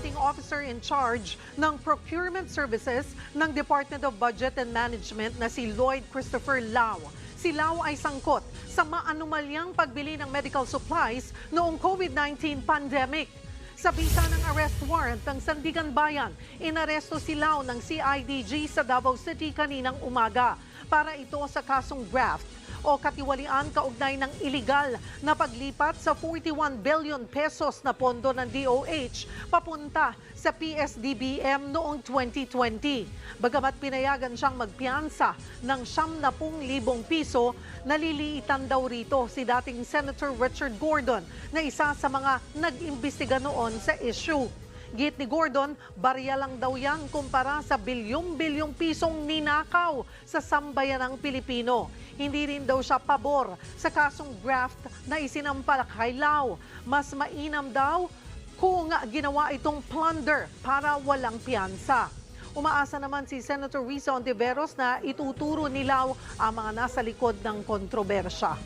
dating officer in charge ng procurement services ng Department of Budget and Management na si Lloyd Christopher Lau. Si Lau ay sangkot sa maanumalyang pagbili ng medical supplies noong COVID-19 pandemic. Sa bisa ng arrest warrant ng Sandigan Bayan, inaresto si Lau ng CIDG sa Davao City kaninang umaga para ito sa kasong graft o katiwalian kaugnay ng iligal na paglipat sa 41 billion pesos na pondo ng DOH papunta sa PSDBM noong 2020. Bagamat pinayagan siyang magpiansa ng 70,000 piso, naliliitan daw rito si dating Senator Richard Gordon na isa sa mga nag-imbestiga noon sa issue. Git ni Gordon, barya lang daw yan kumpara sa bilyong-bilyong pisong ninakaw sa sambayanang Pilipino. Hindi rin daw siya pabor sa kasong graft na isinampal kay Lau. Mas mainam daw kung ginawa itong plunder para walang piyansa. Umaasa naman si Senator Risa Ontiveros na ituturo ni Lau ang mga nasa likod ng kontrobersya.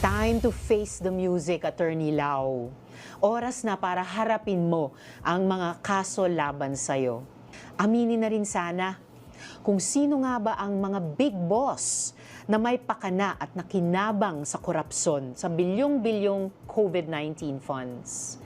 Time to face the music, Attorney Lau. Oras na para harapin mo ang mga kaso laban sa'yo. Aminin na rin sana kung sino nga ba ang mga big boss na may pakana at nakinabang sa korupsyon sa bilyong-bilyong COVID-19 funds.